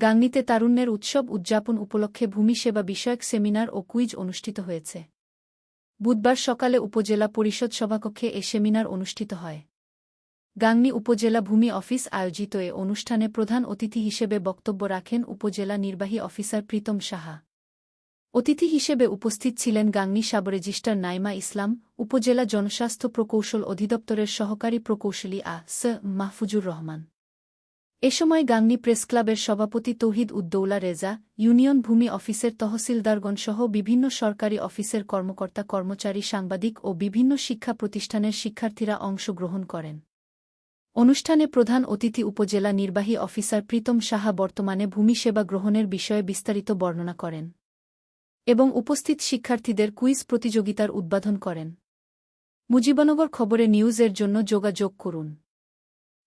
গাংনীতে তারুণ্যের উৎসব উদযাপন উপলক্ষে ভূমি সেবা বিষয়ক সেমিনার ও কুইজ অনুষ্ঠিত হয়েছে। বুধবার সকালে উপজেলা পরিষদ সভাকক্ষে এ সেমিনার অনুষ্ঠিত হয়। গাংনী উপজেলা ভূমি অফিস আয়োজিত এ অনুষ্ঠানে প্রধান অতিথি হিসেবে বক্তব্য রাখেন উপজেলা নির্বাহী অফিসার প্রীতম সাহা। অতিথি হিসেবে উপস্থিত ছিলেন গাংনী সাব রেজিস্টার নাইমা ইসলাম, উপজেলা জনস্বাস্থ্য প্রকৌশল অধিদপ্তরের সহকারী প্রকৌশলী আ স মাহফুজুর রহমান। এ সময় গাংনী প্রেসক্লাবের সভাপতি তৌহিদ উদ্দৌলা রেজা, ইউনিয়ন ভূমি অফিসের তহসিলদারগণ সহ বিভিন্ন সরকারি অফিসের কর্মকর্তা, কর্মচারী, সাংবাদিক ও বিভিন্ন শিক্ষা প্রতিষ্ঠানের শিক্ষার্থীরা অংশগ্রহণ করেন। অনুষ্ঠানে প্রধান অতিথি উপজেলা নির্বাহী অফিসার প্রীতম সাহা বর্তমানে ভূমি সেবা গ্রহণের বিষয়ে বিস্তারিত বর্ণনা করেন এবং উপস্থিত শিক্ষার্থীদের কুইজ প্রতিযোগিতার উদ্বোধন করেন। মুজিবনগর খবরে নিউজের জন্য যোগাযোগ করুন।